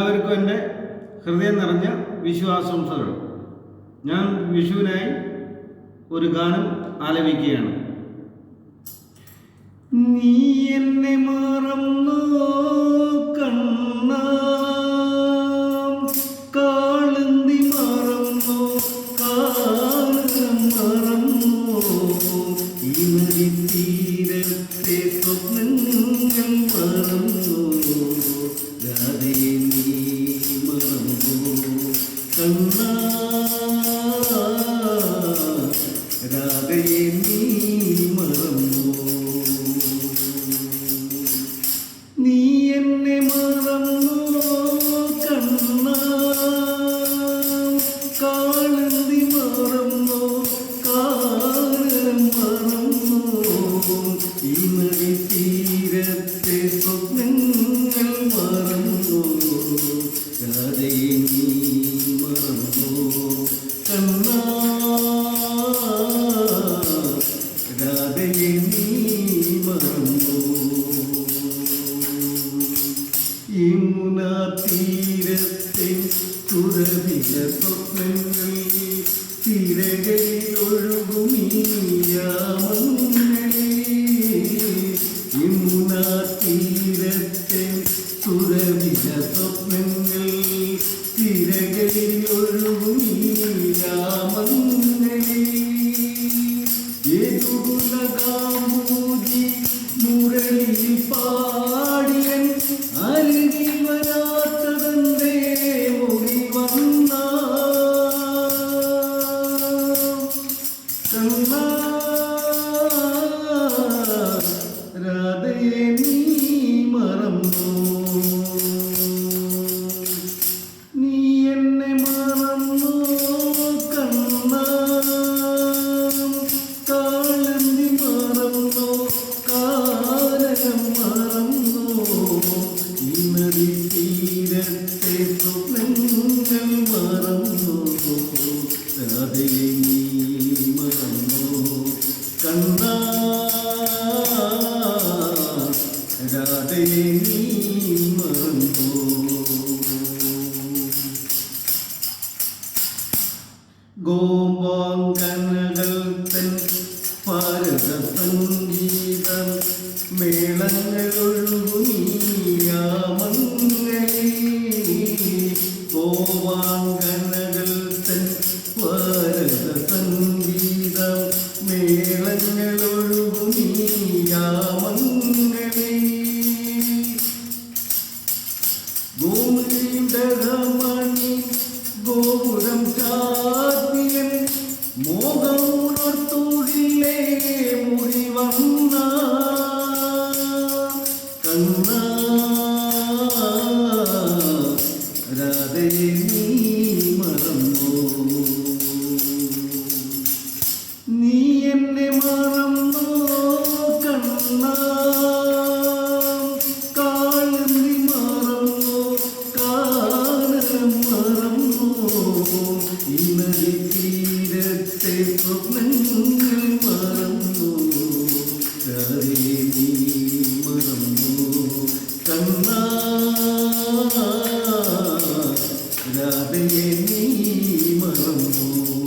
എല്ലാവർക്കും എന്റെ ഹൃദയം നിറഞ്ഞ വിഷു ഞാൻ വിഷുവിനായി ഒരു ഗാനം ആലപിക്കുകയാണ്. നീ എന്നെ മറന്നോ കണ്ണ. കാളുന്തി മറന്നോ കാലം മറന്നോ. നദി തീരത്തെ സ്വപ്നങ്ങൾ മറന്നോ. രാധേ 呃对于 യമുനാ തീരത്തെ തുറവില സ്വപ്നങ്ങൾ. തിരകളിൽ ഒഴുകുമീയാമങ്ങളെ യമുനാ തീരത്തെ തുറവില സ്വപ്നങ്ങൾ. തിരകളിൽ ഒഴുകുമീയാമങ്ങളെ രാധേ നീ മറന്നു. കണ്ണ രാധേ നീ മറന്നു ഗോപാങ്കനകൾ തൻ ഭാരത സംഗീതം മേളങ്ങളൊഴുകുമീയാമങ്ങളെ கோபுரம் சாத்தியம் மோகம் உணர்த்தூரிலே முடிவண்ணா கண்ணா നദി തീരത്തെ സ്വപ്നങ്ങൾ മറന്നു. നീ മറന്നു. കണ്ണാ. രാധയെ നീ മറന്നു.